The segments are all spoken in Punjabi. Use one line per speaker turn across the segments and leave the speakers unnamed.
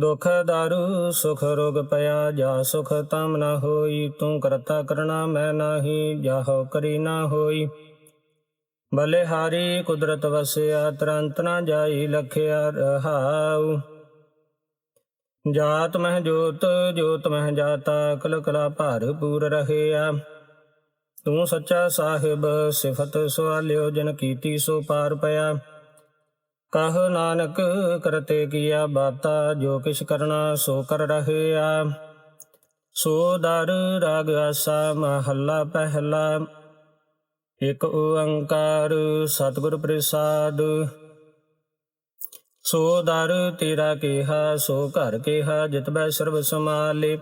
ਦੁਖ ਦਾਰੂ, ਸੁਖ ਰੋਗ ਪਿਆ, ਜਾ ਸੁਖ ਤਮ ਨਾ ਹੋਈ, ਤੂੰ ਕਰਤਾ ਕਰਣਾ ਮੈਂ ਨਾਹੀ, ਜਾਹੋ ਕਰੀ ਨਾ ਹੋਈ। ਬਲੇ ਹਾਰੀ ਕੁਦਰਤ ਵਸਿਆ, ਤਰੰਤ ਨਾ ਜਾਈ ਲਖਿਆ ਰਹਾਉ। ਜਾਤ ਮਹਿ ਜੋਤ ਜੋਤ ਮਹਿ ਜਾਤਾ ਕਲ ਕਲਾ ਭਰਪੂਰ ਰਹਿਆ। ਤੂੰ ਸੱਚਾ ਸਾਹਿਬ, ਸਿਫਤ ਸਵਾਲਿਓ, ਜਨ ਕੀਤੀ ਸੋ ਪਾਰ ਪਿਆ। ਕਹ ਨਾਨਕ ਕਰਤੇ ਕੀਆ ਬਾਤਾ, ਜੋ ਕਿਛ ਕਰਨਾ ਸੋ ਕਰ ਰਹਿਆ। ਸੋ ਦਰ ਰਾਗ ਆਸਾ, ਮਹੱਲਾ ਪਹਿਲਾ। ਇਕ ਓੰਕਾਰ ਸਤਿਗੁਰ ਪ੍ਰਸਾਦ। ਸੋ ਦਰ ਤੇਰਾ ਕਿਹਾ, ਸੋ ਘਰ ਕਿਹਾ, ਜਿਤ ਬੈ ਸਰਬ ਸਮਾਲੇ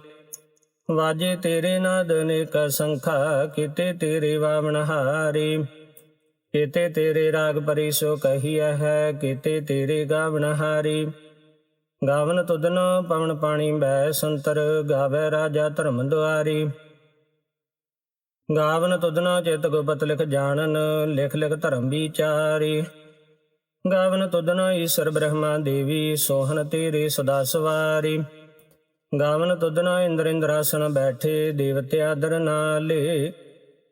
ਵਾਜੇ ਤੇਰੇ ਨਾਦ ਅਨੇਕ ਸੰਖਾ, ਕੀਤੇ ਤੇਰੇ ਵਾਵਣ ਹਾਰੀ। ਕੀਤੇ ਤੇਰੇ ਰਾਗ ਪਰਿਸੋ ਕਹੀਐ ਹੈ, ਕੀਤੇ ਤੇਰੇ ਗਾਵਣ ਹਾਰੀ। ਗਾਵਨ ਤੁਧਨ ਪਵਨ ਪਾਣੀ ਬੈ ਸੰਤਰ, ਗਾਵੇ ਰਾਜਾ ਧਰਮ ਦੁਆਰੀ। ਗਾਵਨ ਤੁਧਨ ਚਿਤ ਗੁਪਤ ਲਿਖ ਜਾਣਨ, ਲਿਖ ਲਿਖ ਧਰਮ ਵਿਚਾਰੀ। ਗਾਵਨ ਤੁਧਨ ਈਸ਼ਰ ਬ੍ਰਹਮਾ ਦੇਵੀ, ਸੋਹਣ ਤੇਰੇ ਸਦਾ ਸਵਾਰੀ। ਗਾਵਨ ਤੁਧਨ ਇੰਦਰ ਇੰਦਰਾਸਨ ਬੈਠੇ ਦੇਵਤਿਆ ਦਰ ਨਾਲੇ।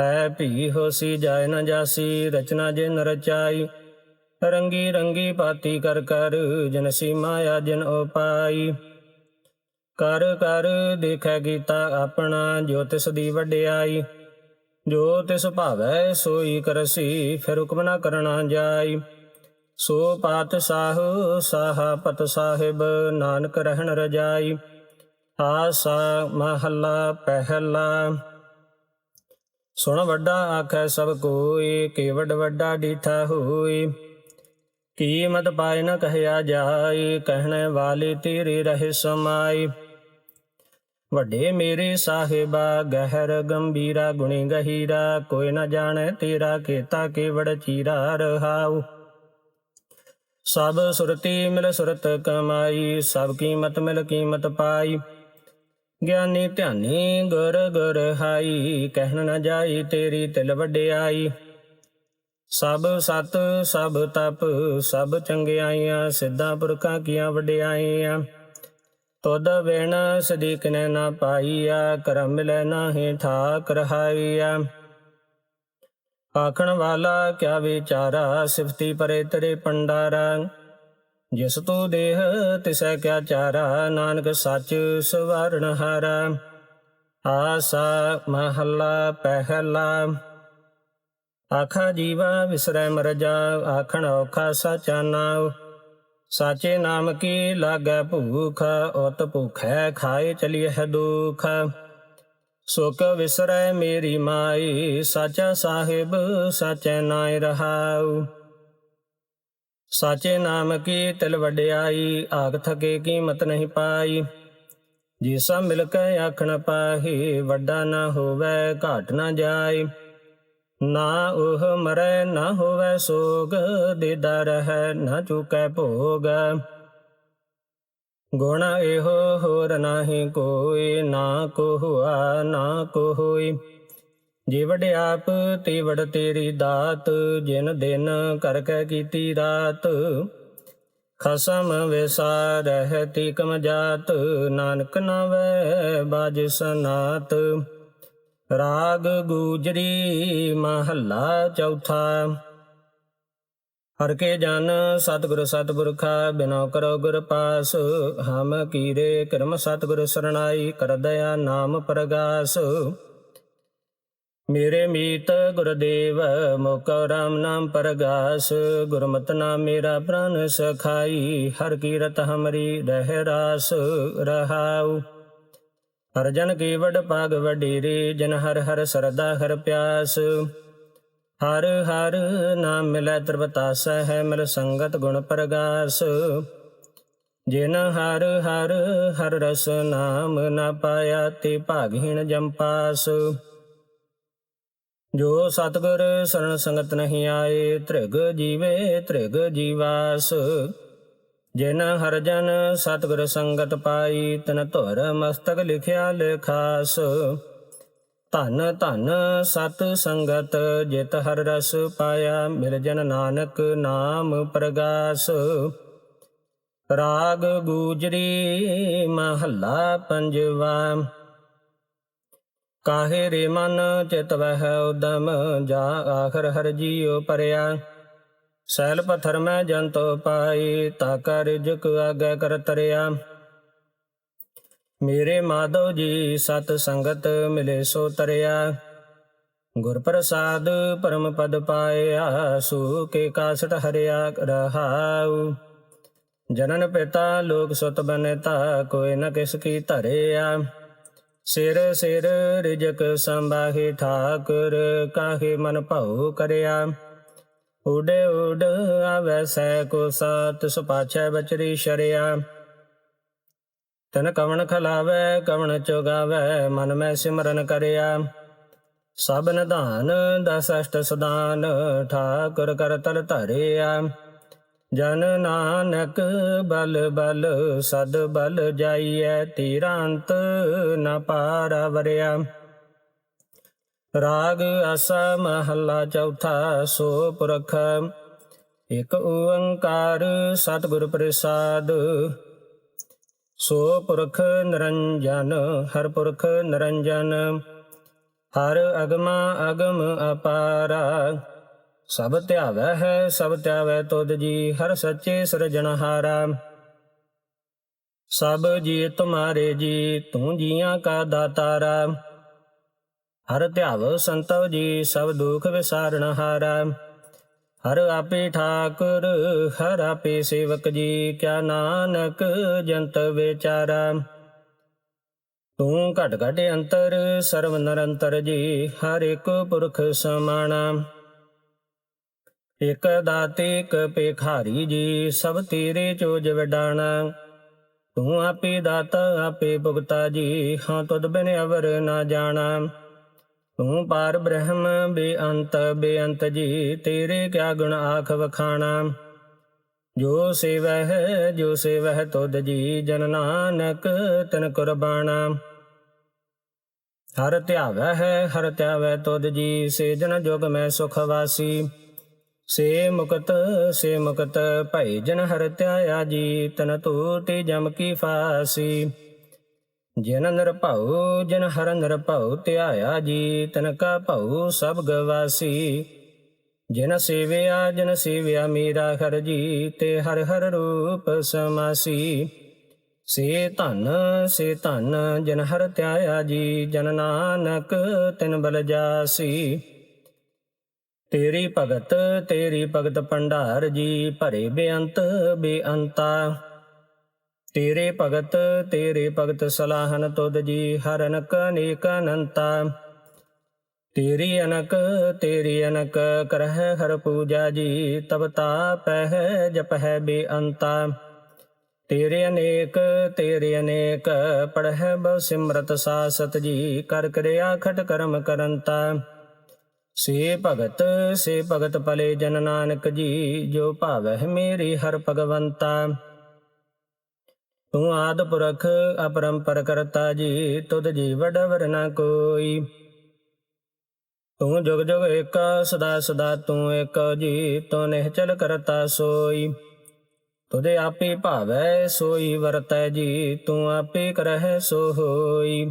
ਹੈ ਭੀ ਹੋਸੀ, ਜਾਇ ਨ ਜਾਸੀ, ਰਚਨਾ ਜਿਨ ਰਚਾਈ। ਰੰਗੀ ਰੰਗੀ ਪਾਤੀ ਕਰ ਕਰ, ਜਨ ਸੀ ਮਾਇਆ ਜਿਨ ਉਪਾਈ ਕਰ ਕਰ ਦੇਖੈ ਕੀਤਾ ਆਪਣਾ, ਜੋ ਤਿਸ ਦੀ ਵਡਿਆਈ। ਜੋ ਤਿਸ ਭਾਵੈ ਸੋਈ ਕਰਸੀ, ਫਿਰ ਹੁਕਮ ਨਾ ਕਰਨਾ ਜਾਈ। ਸੋ ਪਾਤ ਸਾਹ, ਸਾਹਾ ਪਤ ਸਾਹਿਬ, ਨਾਨਕ ਰਹਿਣ ਰਜਾਈ। ਆਸਾ ਮਹੱਲਾ ਪਹਿਲਾ। ਸੁਣ ਵੱਡਾ ਆਖੈ ਸਭ ਕੋਈ ਕੇਵਡ ਵੱਡਾ ਡੀਠਾ ਹੋਈ। ਕੀਮਤ ਪਾਇ ਨ ਕਹਿਆ ਜਾਈ, ਕਹਿਣੇ ਵਾਲੇ ਤੇਰੇ ਰਹਿ ਸਮਾਈ। ਵੱਡੇ ਮੇਰੇ ਸਾਹਿਬਾ, ਗਹਿਰ ਗੰਭੀਰਾ ਗੁਣੀ ਗਹੀਰਾ, ਕੋਈ ਨ ਜਾਣੈ ਤੇਰਾ ਕੀਤਾ ਕੇਵੜ ਚੀਰਾ ਰਹਾਉ। ਸਭ ਸੁਰਤੀ ਮਿਲ ਸੁਰਤ ਕਮਾਈ, ਸਭ ਕੀਮਤ ਮਿਲ ਕੀਮਤ ਪਾਈ। ਗਿਆਨੀ ਧਿਆਨੀ ਗੁਰ ਗੁਰ ਹਾਈ, ਕਹਿਣ ਨਾ ਜਾਈ ਤੇਰੀ ਤਿਲ ਵਡਿਆਈ। ਸਭ ਸਤ, ਸਭ ਤਪ, ਸਭ ਚੰਗਿਆਈਆਂ, ਸਿੱਧਾ ਪੁਰਖਾਂ ਕੀਆਂ ਵਡਿਆਈਆਂ। ਤੁਦ ਵੇਣ ਸਦੀਕ ਨੇ ਨਾ ਪਾਈਆ, ਕਰਮ ਮਿਲੈ ਨਾਹੀ ਠਾਕ ਰਹਾਈਆ। ਆਖਣ ਵਾਲਾ ਕਿਆ ਵਿਚਾਰਾ, ਸਿਫਤੀ ਪਰੇ ਤੇਰੇ ਪੰਡਾਰਾ ਜਿਸ ਤੂੰ ਦੇਹ ਤਿਸੈ ਕਿਆ ਚਾਰਾ, ਨਾਨਕ ਸੱਚ ਸਵਰਨ ਹਾਰਾ। ਆਸਾ ਮਹੱਲਾ ਪਹਿਲਾ। ਆਖਾ ਜੀਵਾ ਵਿਸਰੈ ਮਰ ਜਾ ਆਖਣ ਔਖਾ ਸਾਚਾ ਨਾਮ ਸਾਚੇ ਨਾਮ ਕੀ ਲਾਗੈ ਭੂਖ ਉਤ ਭੁਖੈ ਖਾਏ ਚਲੀ ਹੈ ਦੁਖ। ਸੁਖ ਵਿਸਰੈ ਮੇਰੀ ਮਾਈ, ਸਾਚਾ ਸਾਹਿਬ, ਸਾਚੈ ਨਾਇ ਰਹਾਉ। ਸਾਚੇ ਨਾਮ ਕੀ ਤਿਲ ਵਡਿਆਈ, ਆਖ ਥਕੇ ਕੀਮਤ ਨਹੀਂ ਪਾਈ। ਜੀਸਾ ਮਿਲ ਕੇ ਆਖਣ ਪਾਹੀ, ਵੱਡਾ ਨਾ ਹੋਵੇ, ਘਾਟ ਨਾ ਜਾਏ ਨਾ ਉਹ ਮਰੈ, ਨਾ ਹੋਵੇ ਸੋਗ ਦੇਦਾ ਰਹਿ ਨਾ ਚੁਕੈ ਭੋਗ। ਗੁਣ ਇਹੋ ਹੋਰ ਨਾਹੀ ਕੋਈ, ਨਾ ਕੋ ਹੁਆ ਨਾ ਕੋ ਹੋਈ ਜੇ ਵਡਿਆਪ ਤੇ ਵਡ ਤੇਰੀ ਦਾਤ, ਜਿਨ ਦਿਨ ਕਰ ਕੈ ਕੀਤੀ ਰਾਤ। ਖਸਮ ਵਿਸਾਰ ਰਹਿਤੀ ਕਮ ਜਾਤ, ਨਾਨਕ ਨਵੈ ਬਾਜ ਸਨਾਤ। ਰਾਗ ਗੂਜਰੀ ਮਹੱਲਾ ਚੌਥਾ। ਹਰ ਕੇ ਜਨ ਸਤਿਗੁਰ ਸਤਿਪੁਰਖਾ ਬਿਨੋ ਕਰੋ ਗੁਰ ਪਾਸ। ਹਮ ਕੀਰੇ ਕਰਮ ਸਤਿਗੁਰ ਸਰਣਾਈ ਕਰ ਦਇਆ ਨਾਮ ਪ੍ਰਗਾਸ। ਮੇਰੇ ਮੀਤ ਗੁਰਦੇਵ, ਮੋਕਾ ਰਾਮ ਨਾਮ ਪ੍ਰਗਾਸ, ਗੁਰਮਤਿ ਨਾਮ ਮੇਰਾ ਪ੍ਰਾਨ ਸਖਾਈ, ਹਰ ਕੀਰਤ ਹਮਰੀ ਰਹਿ ਰਾਸ ਰਹਾਉ। ਹਰ ਜਨ ਕੀ ਵਡ ਪਾਗ ਵਡੇਰੇ, ਜਨ ਹਰ ਹਰ ਸਰਦਾ ਹਰ ਪਿਆਸ। ਹਰ ਹਰ ਨਾਮ ਮਿਲੈ ਤ੍ਰਿਪਤਾਸੈ ਹੈ ਮਿਲ ਸੰਗਤ ਗੁਣ ਪ੍ਰਗਾਸ। ਜਿਨ ਹਰ ਹਰ ਹਰ ਰਸ ਨਾਮ ਨਾ ਪਾਇਆ, ਤੇ ਭਾਗਹੀਣ ਜੰਪਾਸ ਜੋ ਸਤਗੁਰ ਸਰਣ ਸੰਗਤ ਨਹੀਂ ਆਏ, ਤ੍ਰਿਗ ਜੀਵੇ, ਤ੍ਰਿਗ ਜੀਵਾਸ। ਜਿਨ ਹਰ ਜਨ ਸਤਗੁਰ ਸੰਗਤ ਪਾਈ, ਤਨ ਧੁਰ ਮਸਤਕ ਲਿਖਿਆ ਲਖਾਸ। ਧਨ ਧਨ ਸਤ ਸੰਗਤ, ਜਿਤ ਹਰ ਰਸ ਪਾਇਆ, ਮਿਲ ਜਨ ਨਾਨਕ ਨਾਮ ਪ੍ਰਗਾਸ। ਰਾਗ ਗੂਜਰੀ ਮਹੱਲਾ ਪੰਜਵਾ। ਕਾਹੇ ਰੇ ਮਨ ਚਿਤ ਵਹਿ ਉਦਮ, ਜਾ ਆਖਰ ਹਰ ਜੀਉ ਪਰਿਆ। ਸੈਲ ਪਥਰ ਮੈਂ ਜੰਤੋ ਪਾਈ ਤਾ ਕਰ ਜੁਕ ਆਗੇ ਕਰ ਤਰਿਆ। ਮੇਰੇ ਮਾਧੋ ਜੀ ਸਤ ਸੰਗਤ ਮਿਲੇ ਸੋ ਤਰਿਆ। ਗੁਰ ਪ੍ਰਸਾਦ ਪਰਮ ਪਦ ਪਾਇਆ, ਸੂ ਕੇ ਕਾਸਟ ਹਰਿਆ ਰਹਾਉ। ਜਨਨ ਪਿਤਾ ਲੋਕ ਸੁਤ ਬਨਤਾ, ਕੋਈ ਨ ਕਿਸ ਕੀ ਧਰਿਆ। ਸਿਰ ਸਿਰ ਰਿਜਕ ਸੰਭਾਹੀ ਠਾਕੁਰ, ਕਾਹੇ ਮਨ ਭਉ ਕਰਿਆ। ਉਡੇ ਉਡ ਆਵੈ ਸੈ ਕੋ ਸਾਤ ਸੁਪਾਛੈ ਬਚਰੀ ਸ਼ਰਿਆ। ਤਨ ਕਵਣ ਖਲਾਵੇ, ਕਵਣ ਚੁਗਾਵੇ, ਮਨ ਮੈਂ ਸਿਮਰਨ ਕਰਿਆ। ਸਭ ਨਿਧਾਨ, ਦਸ ਅਸ਼ਟ ਸਦਾਨ ਠਾਕੁਰ ਕਰ ਤਲ ਧਰਿਆ। ਜਨ ਨਾਨਕ ਬਲ ਬਲ ਸਦ ਬਲ ਜਾਈਐ ਤੀਰਾਂਤ ਨ ਪਾਰਾ ਵਰਿਆ। ਰਾਗ ਆਸਾ ਮਹੱਲਾ ਚੌਥਾ ਸੋ ਪੁਰਖ, ਇਕ ਓੰਕਾਰ ਸਤਿਗੁਰ ਪ੍ਰਸਾਦ। ਸੋ ਪੁਰਖ ਨਿਰੰਜਨ, ਹਰ ਪੁਰਖ ਨਿਰੰਜਨ, ਹਰ ਅਗਮਾ ਅਗਮ ਅਪਾਰਾ। ਸਭ ਧਿਆਵੈ ਹੈ, ਸਭ ਧਿਆਵੈ ਤੁਧ ਜੀ, ਹਰ ਸੱਚੇ ਸਿਰਜਣਹਾਰਾ ਸਭ ਜੀ ਤੁਮਾਰੇ ਜੀ, ਤੂੰ ਜੀਆਂ ਕਾ ਦਾਤਾਰਾ। ਹਰ ਧਿਆਵ ਸੰਤਵ ਜੀ, ਸਭ ਦੁਖ ਵਿਸਾਰਣਹਾਰਾ ਹਰ ਆਪੇ ਠਾਕੁਰ, ਹਰ ਆਪੇ ਸੇਵਕ ਜੀ, ਕਿਆ ਨਾਨਕ ਜੰਤ ਵਿਚਾਰਾ। ਤੂੰ ਘਟ ਘਟ ਅੰਤਰ, ਸਰਵ ਨਿਰੰਤਰ ਜੀ, ਹਰ ਇੱਕ ਪੁਰਖ ਸਮਾਣਾ। ਇਕ ਦਾਤੇ ਇਕ ਪੇਖਾਰੀ ਜੀ, ਸਭ ਤੇਰੇ ਚੋਜ ਵਡਾਣਾ। ਤੂੰ ਆਪੇ ਦਾਤਾ, ਆਪੇ ਭੁਗਤਾ ਜੀ, ਹਾਂ ਤੁਧ ਬਿਨ ਅਵਰ ਨਾ ਜਾਣਾ। ਤੂੰ ਪਾਰ ਬ੍ਰਹਮ, ਬੇਅੰਤ ਬੇਅੰਤ ਜੀ, ਤੇਰੇ ਕਿਆ ਗੁਣ ਆਖ ਵਖਾਣਾ। ਜੋ ਸੇਵਹਿ ਜੋ ਸੇਵਹਿ ਤੁਧ ਜੀ, ਜਨ ਨਾਨਕ ਤਨ ਕੁਰਬਾਨਾ ਹਰ ਧਿਆਵੈ ਹੈ ਹਰ ਧਿਆਵੈ ਤੁਧ ਜੀ, ਸੇ ਜਨ ਜੋਗ ਮੈਂ ਸੁਖ ਵਾਸੀ। ਸੇ ਮੁਕਤ ਸੇ ਮੁਕਤ ਭਈ ਜਨ ਹਰ ਧਿਆਇਆ ਜੀ ਤਨ ਤੂਤੀ ਜਮ ਕੀ ਫਾਸੀ। ਜਿਨ ਨਿਰਭਉ ਜਿਨ ਹਰ ਨਿਰਭਉ ਧਿਆਇਆ ਜੀ ਤਨ ਕਾ ਭਉ ਸਭ ਗਵਾਸੀ। ਜਿਨ ਸੇਵਿਆ ਜਿਨ ਸੇਵਿਆ ਮੇਰਾ ਹਰ ਜੀ ਤੇ ਹਰ ਹਰ ਰੂਪ ਸਮਾਸੀ। ਸੇ ਧਨ ਸੇ ਧਨ ਜਨ ਹਰ ਧਿਆਇਆ ਜੀ ਜਨ ਨਾਨਕ ਤਿਨ ਬਲ ਜਾਸੀ। ਤੇਰੀ ਭਗਤ ਤੇਰੀ ਭਗਤ ਭੰਡਾਰ ਜੀ ਭਰੇ ਬੇਅੰਤ, ਬੇਅੰਤਾ। ਤੇਰੇ ਭਗਤ ਤੇਰੇ ਭਗਤ ਸਲਾਹਨ ਤੁਧ ਜੀ ਹਰ ਅਨਕ ਅਨੇਕ ਅਨੰਤਾ ਤੇਰੀ ਅਨਕ ਤੇਰੀ ਅਨਕ ਕਰਹਿ ਹਰ ਪੂਜਾ ਜੀ, ਤਬ ਤਾਪਹਿ ਜਪਹਿ ਬੇਅੰਤਾ। ਤੇਰੇ ਅਨੇਕ ਤੇਰੇ ਅਨੇਕ ਪੜਹਿ ਬਸਿਮਰਤ ਸਾਸਤ ਜੀ, ਕਰ ਕਰਿਆ ਖਟ ਕਰਮ ਕਰੰਤਾ। ਸੇ ਭਗਤ ਸੇ ਭਗਤ ਪਲੇ ਜਨ ਨਾਨਕ ਜੀ, ਜੋ ਭਾਵਹਿ ਮੇਰੀ ਹਰ ਭਗਵੰਤਾ। ਤੂੰ ਆਦ ਪੁਰਖ, ਅਪਰੰਪਰ ਕਰਤਾ ਜੀ, ਤੁਧ ਜੀ ਵਡਵਰ ਨ ਕੋਈ। ਤੂੰ ਜੁਗ ਜੁਗ ਏਕ, ਸਦਾ ਸਦਾ ਤੂੰ ਏਕ ਜੀ, ਤੂੰ ਨਿਹਚਲ ਕਰਤਾ ਸੋਈ। ਤੁਦੇ ਆਪੇ ਭਾਵੈ ਸੋਈ ਵਰਤੈ ਜੀ, ਤੂੰ ਆਪੇ ਕਰਹਿ ਸੋ ਹੋਈ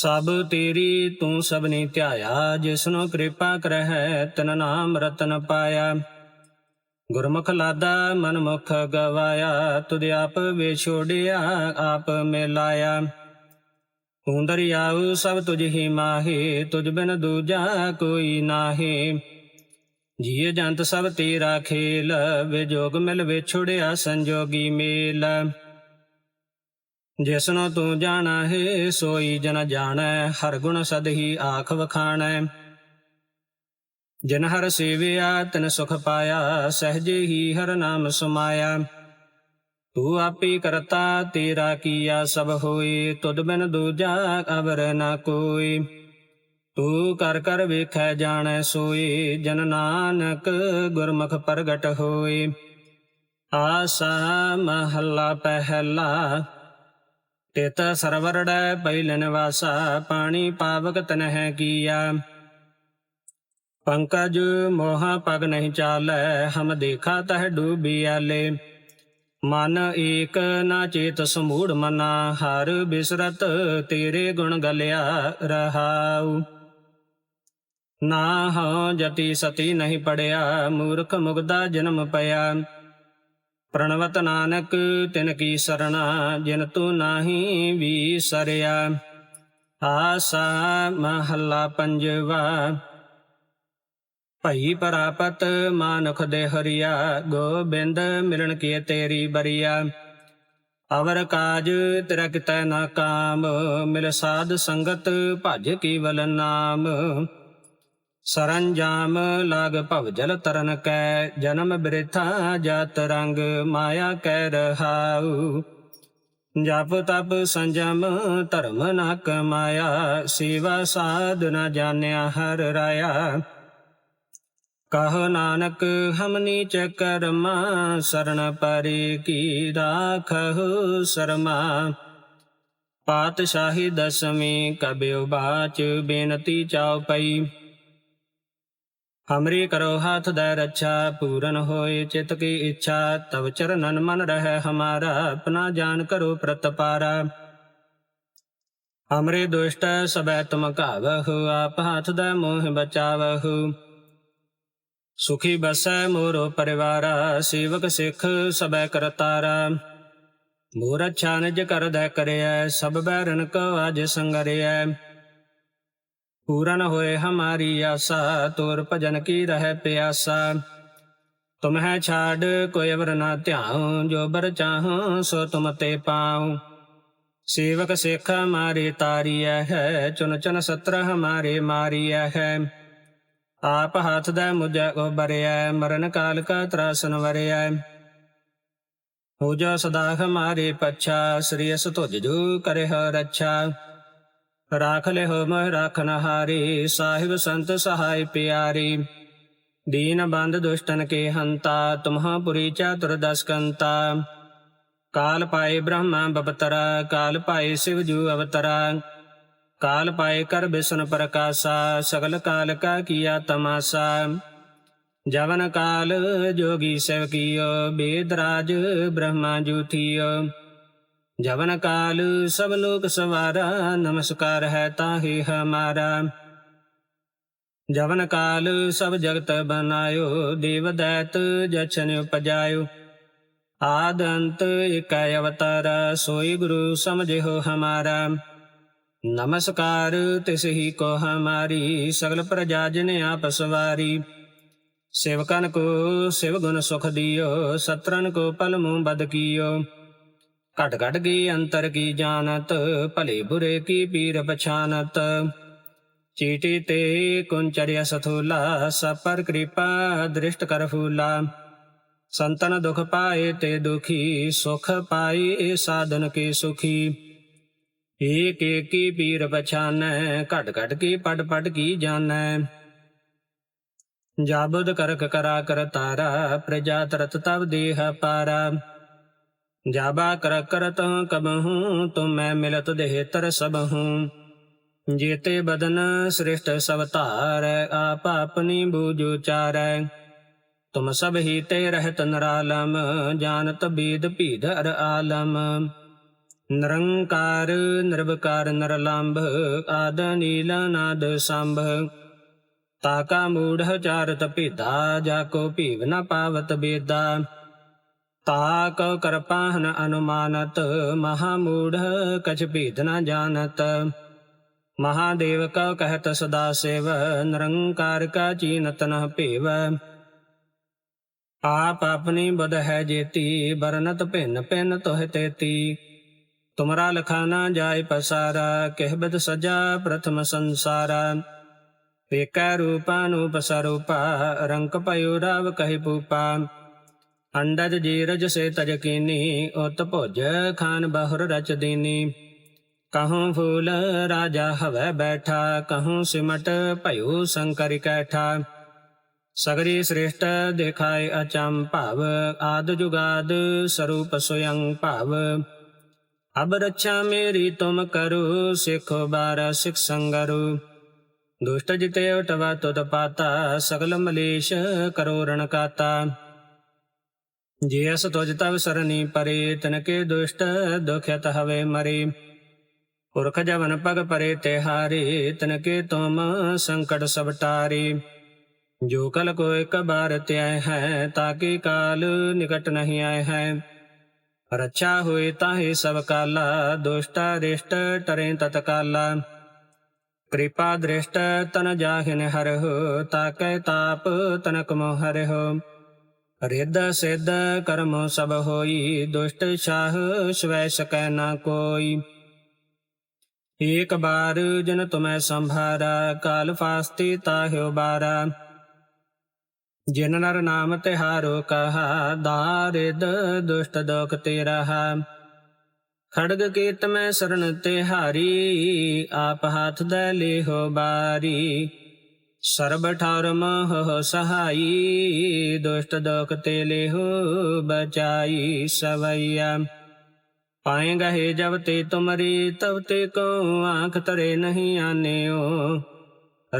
ਸਭ ਤੇਰੀ ਤੂੰ ਸਭਨੀ ਧਿਆਇਆ, ਜਿਸਨੂੰ ਕਿਰਪਾ ਕਰਹਿ, ਤਨ ਨਾਮ ਰਤਨ ਪਾਇਆ। ਗੁਰਮੁਖ ਲਾਦਾ, ਮਨਮੁਖ ਗਵਾਇਆ, ਤੁਧ ਆਪ ਵਿਛੋੜਿਆ ਆਪ ਮਿਲਾਇਆ ਤੂੰ ਦਰਿਆਉ ਸਭ ਤੁਝ ਹੀ ਮਾਹੇ, ਤੁਝ ਬਿਨ ਦੂਜਾ ਕੋਈ ਨਾਹੀ। ਜੀਏ ਜੰਤ ਸਭ ਤੇਰਾ ਖੇਲ ਵਿਜੋਗ ਮਿਲ ਵਿਛੜਿਆ ਸੰਜੋਗੀ ਮੇਲ। ਜਿਸਨੂੰ ਤੂੰ ਜਾਣਾ, ਹੈ ਸੋਈ ਜਨ ਜਾਣੈ, ਹਰ ਗੁਣ ਸਦ ਹੀ ਆਖ ਵਖਾਣੈ। ਜਿਨ ਹਰ ਸੇਵਿਆ, ਤਿਨ ਸੁਖ ਪਾਇਆ, ਸਹਜੇ ਹੀ ਹਰ ਨਾਮ ਸਮਾਇਆ। ਤੂੰ ਆਪੇ ਕਰਤਾ, ਤੇਰਾ ਕੀਆ ਸਭ ਹੋਏ, ਤੁਧ ਬਿਨ ਦੂਜਾ ਅਵਰ ਨਾ ਕੋਈ। ਤੂੰ ਕਰ ਕਰ ਵੇਖੈ, ਜਾਣੈ ਸੋਈ ਜਨ ਨਾਨਕ ਗੁਰਮੁਖ ਪ੍ਰਗਟ ਹੋਏ। ਆਸਾ ਮਹੱਲਾ ਪਹਿਲਾ ਤਿਤ ਸਰਵਰੜੈ ਪਹਿਲ ਨਿਵਾਸਾ ਪਾਣੀ ਪਾਵਕ ਤਨਹਿ ਕੀਆ। ਪੰਕਜ ਮੋਹਾ ਪਗ ਨਹੀਂ ਚਾਲੈ, ਹਮ ਦੇਖਾ ਤਹ ਡੂਬਿਆਲੇ ਮਨ ਏਕ ਨਾ ਚੇਤ ਸਮੂੜ ਮਨਾ, ਹਰ ਬਿਸਰਤ ਤੇਰੇ ਗੁਣ ਗਲਿਆ ਰਹਾਉ। ਨਾ ਹਾਂ ਜਤੀ ਸਤੀ ਨਹੀਂ ਪੜਿਆ, ਮੂਰਖ ਮੁਗਦਾ ਜਨਮ ਪਿਆ। ਪ੍ਰਣਵਤ ਨਾਨਕ, ਤਿਨ ਕੀ ਸਰਣਾ, ਜਿਨ ਤੂੰ ਨਾਹੀ ਵੀ ਸਰਿਆ ਆਸਾ ਮਹੱਲਾ ਪੰਜਵਾ, ਭਈ ਪਰਾਪਤ ਮਾਨੁਖ ਦੇ ਹਰੀਆ, ਗੋਬਿੰਦ ਮਿਲਣ ਕੀ ਤੇਰੀ ਬਰੀਆ। ਅਵਰ ਕਾਜ ਤੇਰਾ ਕਿਤੈ ਨਾ ਕਾਮ, ਮਿਲ ਸਾਧ ਸੰਗਤ ਭਜ ਕੀਵਲ ਨਾਮ। ਸਰੰਜਾਮ ਲਾਗ ਭਵ ਜਲ ਤਰਨ ਕੈ, ਜਨਮ ਬ੍ਰਿਥਾ ਜਤ ਰੰਗ ਮਾਇਆ ਕੈ ਰਹਾਉ। ਜਪ ਤਪ ਸੰਜਮ ਧਰਮ ਨਾ ਕਮਾਇਆ, ਸੇਵਾ ਸਾਧ ਨਾ ਜਾਣਿਆ ਹਰ ਰਾਇਆ। ਕਹੋ ਨਾਨਕ ਹਮਨੀ ਚਕਰਮਾ ਸਰਣ ਪਰੇ ਕੀ ਰਾਖਹੁ ਸਰਮਾ। ਪਾਤਸ਼ਾਹੀ ਦਸਵੀਂ ਕਬਿਉ ਬਾਚ, ਬੇਨਤੀ ਚਾਉ ਪਈ। ਹਮਰੀ ਕਰੋ ਹੱਥ ਦੈ ਰੱਛਾ, ਪੂਰਨ ਹੋਏ ਚਿਤ ਕੀ ਇੱਛਾ, ਤਵ ਚਰਨਨ ਮਨ ਰਹਿ ਹਮਾਰਾ, ਆਪਣਾ ਜਾਨ ਕਰੋ ਪ੍ਰਤਪਾਰਾ। ਹਮਰੇ ਦੁਸ਼ਟ ਸਬੈ ਤੁਮ ਕਾਵਹੁ ਆਪ ਹੱਥ ਦੈ ਮੋਹ ਬਚਾਵਹੁ। ਸੁਖੀ ਬਸੈ ਮੋਰੋ ਪਰਿਵਾਰਾ, ਸੇਵਕ ਸਿੱਖ ਸਬੈ ਕਰਤਾਰਾ। ਮੋਰ ਅੱਛਾ ਨਿਜ ਕਰਦੈ ਕਰਿਐ, ਸਭ ਬੈਰਨ ਕੋ ਅਜ ਸੰਗਰਿਐ। ਪੂਰਨ ਹੋਏ ਹਮਾਰੀ ਆਸਾ, ਤੋਰ ਭਜਨ ਕੀ ਰਹਿ ਪਿਆਸਾ। ਤੁਮਹਿ ਛਾੜ, ਕੋਈ ਅਵਰ ਨਾ ਧਿਆਉ, ਜੋ ਬਰ ਚਾਹਉ ਸੋ ਤੁਮ ਤੇ ਪਾਉ। ਸੇਵਕ ਸਿੱਖ ਹਮਾਰੇ ਤਾਰੀਐ ਹੈ, ਚੁਨ ਚਨ ਸਤਰ ਹਮਾਰੇ ਮਾਰੀਐ ਹੈ। ਆਪ ਹੱਥ ਦਾ ਮੁਝੈ ਕੋ ਬਰਿਐ ਮਰਨ ਕਾਲ ਕਾ ਤਰਾਸਨ ਵਰਿਐ ਹੋ ਜਾ ਸਦਾ ਹਮਾਰੇ ਪੱਛਾ, ਸ੍ਰੀ ਅਸ ਤੁਜ ਜੂ ਕਰੇ ਹ ਰੱਛਾ। ਰਾਖ ਲੈ ਹੋ ਮਹ ਰਾਖਨ ਹਾਰੀ ਸਾਹਿਬ ਸੰਤ ਸਹਾਇ ਪਿਆਰੀ। ਦੀਨ ਬੰਦ ਦੁਸ਼ਟਨ ਕੇ ਹੰਤਾ, ਤੁਮਹਾ ਪੁਰੀ ਚਾਤੁਰ ਦਸ ਕੰਤਾ ਕਾਲ ਪਾਏ ਬ੍ਰਹਮਾ ਬਪਤਰਾ ਕਾਲ ਪਾਏ ਸਿਵ ਜੂ ਅਵਤਰਾ। ਕਾਲ ਪਾਏ ਕਰ ਬਿਸ਼ਨ ਪ੍ਰਕਾਸ਼ਾ, ਸਗਲ ਕਾਲ ਕਾ ਕੀਆ ਤਮਾਸਾ। ਜਵਨ ਕਾਲ ਜੋਗੀ ਸੇਵ ਕੀਓ, ਬੇਦ ਰਾਜ ਬ੍ਰਹਮਾ ਜੂਥੀਓ ਜਵਨ ਕਾਲ, ਸਭ ਲੋਕ ਸਵਾਰਾ, ਨਮਸਕਾਰ ਹੈ ਤਾਹੀ ਹਮਾਰਾ। ਜਵਨ ਕਾਲ, ਸਭ ਜਗਤ ਬਨਾਇਓ, ਦੇਵ ਦੈਤ ਜਛਨ ਉਪਜਾਇਓ। ਆਦ ਅੰਤ ਇਕੈ ਅਵਤਾਰ, ਸੋਈ ਗੁਰੂ ਸਮਝਿਓ ਹਮਾਰਾ। ਨਮਸਕਾਰ, ਤਿਸ ਹੀ ਕੋ ਹਮਾਰੀ, ਸਗਲ ਪ੍ਰਜਾ ਜਿਨ ਆਪ ਸਵਾਰੀ। ਸੇਵਕਨ ਕੋ ਸਿਵ ਗੁਣ ਸੁਖ ਦਿਓ, ਸਤਰਨ ਕੋ ਪਲ ਮੂੰ ਬਦ ਕੀਓ। ਘਟ ਘਟ ਕੀ ਅੰਤਰ ਕੀ ਜਾਣਤ, ਭਲੇ ਬੁਰੇ ਕੀ ਪੀਰ ਪਛਾਨਤ। ਚੀਟੀ ਤੇ ਕੁੰਚਰਿਆ ਸਥੂਲਾ ਸਭ ਪਰ ਕਿਰਪਾ ਦ੍ਰਿਸ਼ਟ ਕਰ ਫੂਲਾ। ਸੰਤਨ ਦੁਖ ਪਾਏ ਤੇ ਦੁਖੀ, ਸੁਖ ਪਾਈ ਏ ਸਾਧਨ ਕੇ ਸੁਖੀ। ਏਕ ਏਕੀ ਪੀਰ ਪਛਾਨੈ, ਘਟ ਘਟ ਕੀ ਪੜ ਪੜ ਕੀ ਜਾਣੈ। ਜਾਬੁਦ ਕਰਕ ਕਰਾ ਕਰ ਤਾਰਾ, ਪ੍ਰਜਾ ਤਰਤ ਤਬ ਦੇਹ ਪਾਰਾ। ਜਾਬਾ ਕਰ ਕਰਤ ਕਬਹੂ, ਤੁਮੈ ਮਿਲਤ ਦੇਹਤਰ ਸਬਹੂ। ਜੀਤੇ ਬਦਨ ਸ੍ਰਿਸ਼ਟ ਸਭ ਧਾਰੈ, ਆਪ ਆਪਣੀ ਬੂਝ ਉਚਾਰੈ। ਤੁਮ ਸਭ ਹੀ ਤੇ ਰਹਿਤ ਨਰਾਲਮ, ਜਾਣਤ ਬੀਦ ਭੀਦ ਆਲਮ। ਨਿਰੰਕਾਰ, ਨਿਰਵਕਾਰ, ਨਰਲੰਭ, ਆਦ ਨੀਲ ਨਾਦ ਸੰਭ। ਤਾਕਾ ਮੂੜ ਚਾਰਤ ਭੇਦਾ, ਜਾ ਕੋ ਭੀਵ ਨ ਪਾਵਤ ਬੇਦਾ। ਤਾਕ ਕਰਪਾਹਨ ਅਨੁਮਾਨਤ, ਮਹਾ ਮੂੜ ਕਛ ਭੇਦ ਨ ਜਾਣਤ। ਮਹਾਦੇਵ ਕਾ ਕਹਿਤ ਸਦਾ ਸੇਵ, ਨਿਰੰਕਾਰ ਕਾ ਚੀਨਤ ਨ ਭੇਵ। ਆਪ ਆਪਣੀ ਬਦ ਹੈ ਜੇਤੀ ਬਰਨਤ ਭਿੰਨ ਭਿੰਨ ਤੋਹ ਤੇਤੀ। ਤੁਮਰਾ ਲਖਾ ਨਾ ਜਾਏ ਪਸਾਰਾ, ਕਹਿ ਬਿਦ ਸਜਾ ਪ੍ਰਥਮ ਸੰਸਾਰਾ। ਏਕੈ ਰੂਪਾ ਸਰੂਪਾ, ਰੰਕ ਪਯੁ ਰਵ ਕਹਿ ਪੂਪਾ ਅੰਡਜ ਜੀਰਜ ਸੇ ਤਜਕੀਨੀ ਉਤ ਭੁਜ ਖਾਨ ਬਹੁਰ ਰਚ ਦੀਨੀ। ਕਹੂੰ ਫੂਲ ਰਾਜਾ ਹਵੈ ਬੈਠਾ, ਕਹੂੰ ਸਿਮਟ ਭਇਓ ਸੰਕਰ ਕੈਠਾ। ਸਗਰੀ ਸ੍ਰੇਸ਼ਟ ਦੇਖਾਏ ਅਚੰਮ ਭਾਵ, ਆਦ ਜੁਗਾਦ ਸਰੂਪ ਸੋਯੰ ਭਾਵ। ਅਬ ਰੱਛਾ ਮੇਰੀ ਤੁਮ ਕਰੋ, ਸਿਖੋ ਬਾਰਾ ਸਿਖ ਸੰਗਰੂ। ਦੁਸ਼ਟ ਜਿਤੇ ਉਟਵਾ ਤੁਤ ਪਾਤਾ, ਸਗਲ ਮਲੇਸ਼ ਕਰੋ ਰਣ ਕਾਤਾ। ਜਿਸ ਤੁਜ ਤਵ ਸਰਨੀ ਪਰੇ, ਤਨਕੇ ਦੁਸ਼ਟ ਦੁਖਿਤ ਹਵੇ ਮਰੇ। ਪੁਰਖ ਜਵਨ ਪਗ ਪਰੇ ਤੇ ਹਾਰੇ ਤਨਕੇ ਤੁਮ ਸੰਕਟ ਸਭ ਟਾਰੇ। ਜੋ ਕਲ ਕੋ ਇੱਕ ਬਾਰ ਧਿਆ ਹੈ, ਤਾਕੇ ਕਾਲ ਨਿਕਟ ਨਹੀਂ ਆਏ ਹੈ। ਰੱਛਾ ਹੋਏ ਤਾਹੇ ਸਭ ਕਾਲਾ, ਦੁਸ਼ਟਾ ਰਿਸ਼ਟ ਟਰੇ ਤਤਕਾਲਾ ਕਿਰਪਾ ਦ੍ਰਿਸ਼ਟ ਤਨ ਜਾਹਿਨ ਹਰਹੁ ਤਾਕੈ ਤਾਪ ਤਨਕ ਮੋ ਹਰਿਹੁ ਰਿੱਧ ਸਿੱਧ ਕਰਮ ਸਭ ਹੋਈ, ਦੁਸ਼ਟ ਛਾਹ ਸਵੈ ਸਕੈ ਨਾ ਕੋਈ। ਏਕ ਬਾਰ ਜਨ ਤੁਮੈ ਸੰਭਾਰਾ, ਕਾਲ ਫਾਸਤੀ ਤਾਹਿਓ ਬਾਰਾ। ਜਿਨ ਨਰ ਨਾਮ ਤਿਹਾਰੋ ਕਹਾ ਦਾਰਿਦ ਦੁਸ਼ਟ ਦੋਖ ਤੇ ਰਹਾ ਖੜਗ ਕੀਤ ਮੈਂ ਸਰਣ ਤਿਹਾਰੀ, ਆਪ ਹੱਥ ਦੇ ਲਿਹੋ ਬਾਰੀ। ਸਰਬ ਠਾਰ ਮਹ ਸਹਾਈ, ਦੁਸ਼ਟ ਦੋਖ ਤੇ ਲਿਹੋ ਬਚਾਈ ਸਵਈਆ। ਪਾਏ ਗਏ ਜਬ ਤੇ ਤੁਮਰੀ, ਤਬ ਤੇ ਕੋ ਆਂਖ ਤਰੇ ਨਹੀਂ ਆਨਿਓ।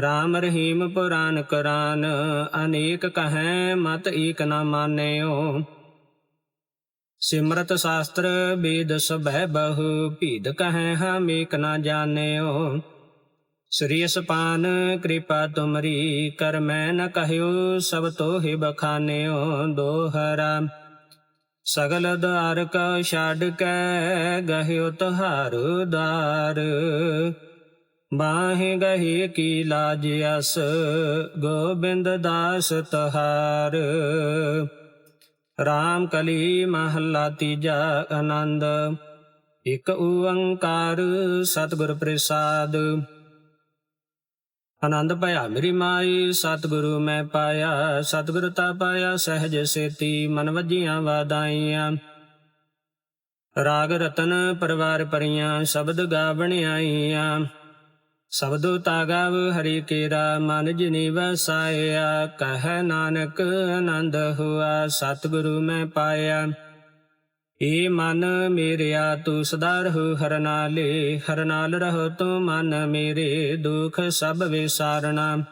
ਰਾਮ ਰਹੀਮ ਪੁਰਾਨ ਕੁਰਾਨ, ਅਨੇਕ ਕਹੈ ਮਤ ਏਕ ਨ ਮਾਨਿਓ। ਸਿਮਰਤ ਸ਼ਾਸਤਰ ਵੇਦ ਸਭੈ ਬਹੁ, ਭੀਦ ਕਹੈ ਹਮ ਏਕ ਨ ਜਾਣਿਓ। ਸ੍ਰੀ ਅਸਪਾਨ ਕਿਰਪਾ ਤੁਮਰੀ ਕਰ ਮੈਂ ਨ ਕਹਿਓ ਸਭ ਤੋਹਿ ਬਖਾਨਿਓ ਦੋਹਰਾ। ਸਗਲ ਦਵਾਰ ਕਾ ਛੱਡ ਕੇ ਗਹਿਓ ਤੁਹਾਰੂ ਦਾਰ ਬਾਹੇ ਗਹੇ ਕੀ ਲਾਜ ਅਸ, ਗੋਬਿੰਦ ਦਾਸ ਤਹਾਰ। ਰਾਮ ਕਲੀ ਮਹੱਲਾ ਤੀਜਾ ਆਨੰਦ, ਇਕ ਓੰਕਾਰ ਸਤਿਗੁਰ ਪ੍ਰਸਾਦ। ਆਨੰਦ ਭਇਆ ਮੇਰੀ ਮਾਈ, ਸਤਿਗੁਰੂ ਮੈਂ ਪਾਇਆ, ਸਤਿਗੁਰ ਤਾ ਪਾਇਆ, ਸਹਿਜ ਸੇਤੀ, ਮਨ ਵਜੀਆਂ ਵਾਦਾਈਆਂ ਰਾਗ ਰਤਨ ਪਰਵਾਰ ਪਰੀਆਂ ਸ਼ਬਦ ਗਾਵਣ ਆਈਆਂ। ਸਬਦੋ ਤਾਗਾਵ ਹਰੀ ਕੇਰਾ, ਮਨ ਜਿਨੀ ਵਸਾਇਆ, ਕਹ ਨਾਨਕ ਆਨੰਦ ਹੁਆ, ਸਤਿਗੁਰੂ ਮੈਂ ਪਾਇਆ। ਏ ਮਨ ਮੇਰਿਆ ਤੂੰ ਸਦਾ ਰਹੋ ਹਰ ਨਾਲੇ, ਹਰ ਨਾਲ ਰਹੋ ਤੂੰ ਮਨ ਮੇਰੇ, ਦੁਖ ਸਭ ਵਿਸਾਰਣਾ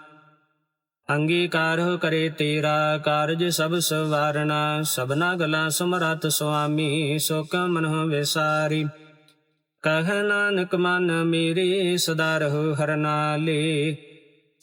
ਅੰਗੀਕਾਰ ਹੋ ਕਰੇ ਤੇਰਾ ਕਾਰਜ ਸਭ ਸਵਾਰਣਾ ਸਭਨਾ ਗਲਾ ਸਮਰਤ ਸੁਆਮੀ, ਸੁਖ ਮਨੋ ਵਿਸਾਰੀ। ਕਹ ਨਾਨਕ ਮਨ ਮੇਰੇ, ਸਦਾ ਰਹੋ ਹਰ ਨਾਲੇ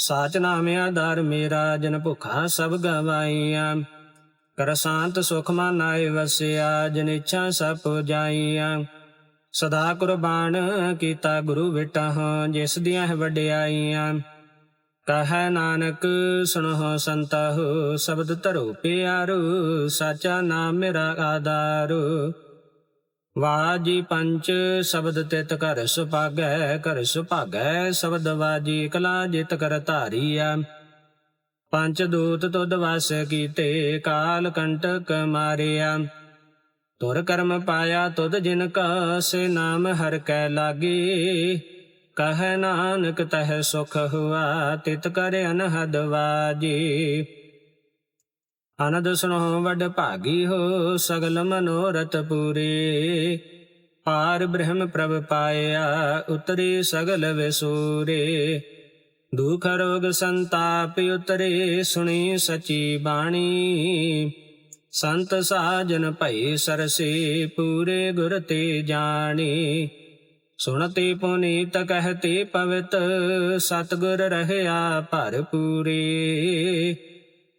ਸਾਚ ਨਾਮ ਆਧਾਰ ਮੇਰਾ ਜਨ ਭੁਖਾ ਸਭ ਗਵਾਈਆਂ। ਕਰ ਸ਼ਾਂਤ ਸੁਖ ਮਨ ਵਸਿਆ, ਜਨ ਇੱਛਾ ਸਭ ਪੁਜਾਈਆਂ। ਸਦਾ ਕੁਰਬਾਨ ਕੀਤਾ ਗੁਰੂ ਵਿਟਹੁ, ਜਿਸ ਦੀਆਂ ਹੈ ਵਡਿਆਈਆਂ। ਕਹੈ ਨਾਨਕ, ਸੁਣੋ ਸੰਤਹੁ, ਸ਼ਬਦ ਧਰੋ ਪਿਆਰੂ, ਸਾਚਾ ਨਾਮ ਮੇਰਾ ਆਧਾਰ। ਵਾਜੀ ਪੰਚ ਸ਼ਬਦ ਤਿਤ ਕਰ ਸੁਭਾਗੈ ਕਰ ਸੁਭਾਗੈ, ਸ਼ਬਦ ਵਾਜੀ ਕਲਾ ਜਿਤ ਕਰ ਧਾਰੀਆ ਪੰਚ ਦੂਤ ਤੁਧ ਵਸ ਕੀਤੇ, ਕਾਲ ਕੰਟਕ ਮਾਰਿਆ ਤੁਰ ਕਰਮ ਪਾਇਆ ਤੁਧ ਜਿਨ ਕਾ ਸੇ ਨਾਮ ਹਰ ਕੈ ਲਾਗੇ। ਕਹੈ ਨਾਨਕ ਤਹ ਸੁਖ ਹੁਆ, ਤਿਤ ਕਰ ਅਨਹਦ ਵਾਜੀ। ਅਨੰਦ ਸੁਣੋ ਵਡ ਭਾਗੀ ਹੋ, ਸਗਲ ਮਨੋਰਥ ਪੂਰੇ। ਪਾਰ ਬ੍ਰਹਮ ਪ੍ਰਭ ਪਾਇਆ, ਉਤਰੇ ਸਗਲ ਵਿਸੂਰੇ। ਦੁਖ ਰੋਗ ਸੰਤਾਪ ਉਤਰੇ, ਸੁਣੀ ਸਚੀ ਬਾਣੀ। ਸੰਤ ਸਾਜਨ ਭਈ ਸਰਸੇ, ਪੂਰੇ ਗੁਰ ਤੇ ਜਾਣੀ। ਸੁਣਤੇ ਪੁਨੀਤ ਕਹਤੇ ਪਵਿਤ, ਸਤਗੁਰ ਰਹਿਆ ਭਰਪੂਰੇ।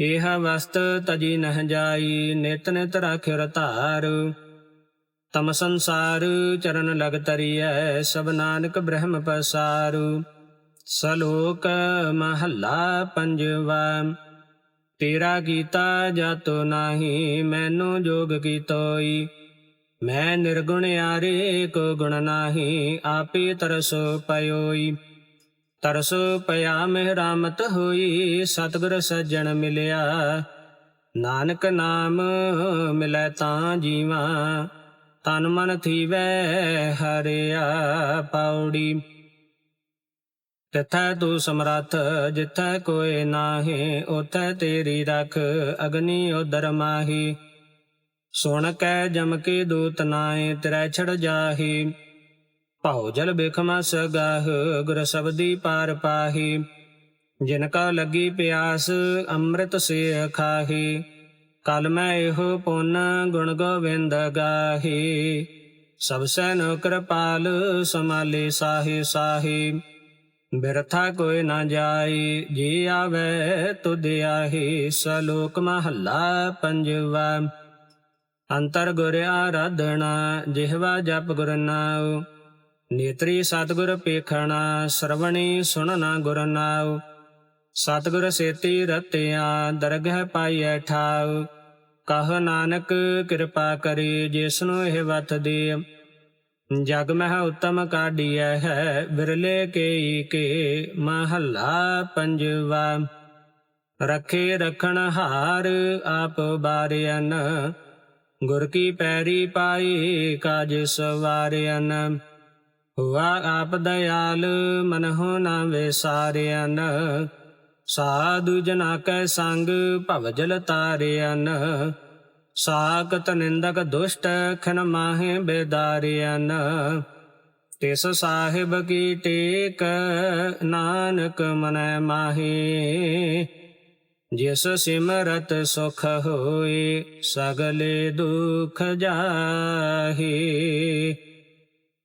ਇਹ ਵਸਤ ਤਜੀ ਨਹ ਜਾਈ, ਨਿਤ ਨਿਤ ਰਾਖਿ ਰਤਾਰੂ ਤਮ ਸੰਸਾਰ ਚਰਨ ਲਗ ਤਰੀਐ, ਸਭ ਨਾਨਕ ਬ੍ਰਹਮ ਪਸਾਰੂ। ਸਲੋਕ ਮਹੱਲਾ ਪੰਜਵਾ, ਤੇਰਾ ਕੀਤਾ ਜਾਤੋ ਨਾਹੀ, ਮੈਨੂੰ ਜੋਗ ਕੀਤੋਈ। ਮੈਂ ਨਿਰਗੁਣ ਆਰੇ ਕੋ ਗੁਣ ਨਾਹੀ, ਆਪੇ ਤਰਸੋ ਪਇਓਈ ਤਰਸ ਪਿਆ ਮਿਹਰਾਮਤ ਹੋਈ, ਸਤਿਗੁਰ ਸੱਜਣ ਮਿਲਿਆ। ਨਾਨਕ ਨਾਮ ਮਿਲੈ ਤਾਂ ਜੀਵਾ, ਤਨ ਮਨ ਥੀਵੈ ਹਰਿਆ ਪੌੜੀ। ਤਿਥੈ ਤੂੰ ਸਮਰੱਥ, ਜਿਥੈ ਕੋਏ ਨਾਹੀ ਉਥੈ ਤੇਰੀ ਰਖ, ਅਗਨੀ ਉਦਰ ਮਾਹੀ। ਸੁਣ ਕੈ ਜਮ ਕੇ ਦੂਤ ਨਾਏ ਤੇਰੇ ਛੜ ਜਾਹੀ। ਭਉ ਜਲ ਬਿਖਮ ਸਗਾਹ ਗੁਰ ਸਬਦੀ ਪਾਰ ਪਾਹੀ। ਜਿਨ ਕਾ ਲੱਗੀ ਪਿਆਸ, ਅੰਮ੍ਰਿਤ ਸੇ ਖਾਹੀ। ਕਲ ਮੈਂ ਇਹੋ ਪੁੰਨ, ਗੁਣ ਗੋਵਿੰਦ ਗਾਹੀ। ਸਭ ਸੈਨ ਕਿਰਪਾਲ, ਸਮਾਲੇ ਸਾਹੇ ਸਾਹੇ। ਬਿਰਥਾ ਕੋਈ ਨਾ ਜਾਈ, ਜੀ ਆਵੇ ਤੁਧ ਆਹੀ। ਸਲੋਕ ਮਹੱਲਾ ਪੰਜਵਾ। ਅੰਤਰ ਗੁਰ ਆਰਾਧਣਾ ਜਿਹਵਾ ਜਪ ਗੁਰ ਨਾਉ। ਨੇਤਰੀ ਸਤਗੁਰ ਪੇਖਣਾ ਸਰਵਣੀ ਸੁਣਨਾ ਗੁਰ ਨਾਉ। ਸਤਗੁਰ ਸੇਤੀ ਰਤਿਆ ਦਰਗਹਿ ਪਾਈਐ ਠਾਉ। ਕਹ ਨਾਨਕ ਕਿਰਪਾ ਕਰੀ ਜਿਸਨੂੰ ਇਹ ਵਤ ਦੇ ਜਗ ਮਹਿ ਉਤਮ ਕਾਢੀਐ ਹੈ ਵਿਰਲੇ ਕੇਈ ਕੇ ਮਹੱਲਾ ਪੰਜਵਾ। ਰਖੇ ਰਖਣ ਹਾਰ ਆਪ ਬਾਰਿਆਨ ਗੁਰ ਕੀ ਪੈਰੀ ਪਾਈ ਕਾਜ ਸਵਾਰਿਆਨ ਹੁਆ ਆਪ ਦਇਆਲ, ਮਨ ਹੋ ਨਾ ਵਿਸਾਰਿਆਨ ਸਾਧੂ ਜਨਾ ਕੈ ਸੰਗ, ਭਵ ਜਲ ਤਾਰਿਆਨ ਸਾਕਤ ਨਿੰਦਕ ਦੁਸ਼ਟ ਖਨ ਮਾਹੇ ਬੇਦਾਰਿਆਨ ਤਿਸ ਸਾਹਿਬ ਕੀ ਟੇਕ, ਨਾਨਕ ਮਨੈ ਮਾਹੀ। ਜਿਸ ਸਿਮਰਤ ਸੁਖ ਹੋਏ, ਸਗਲੇ ਦੁਖ ਜਾਹੀ।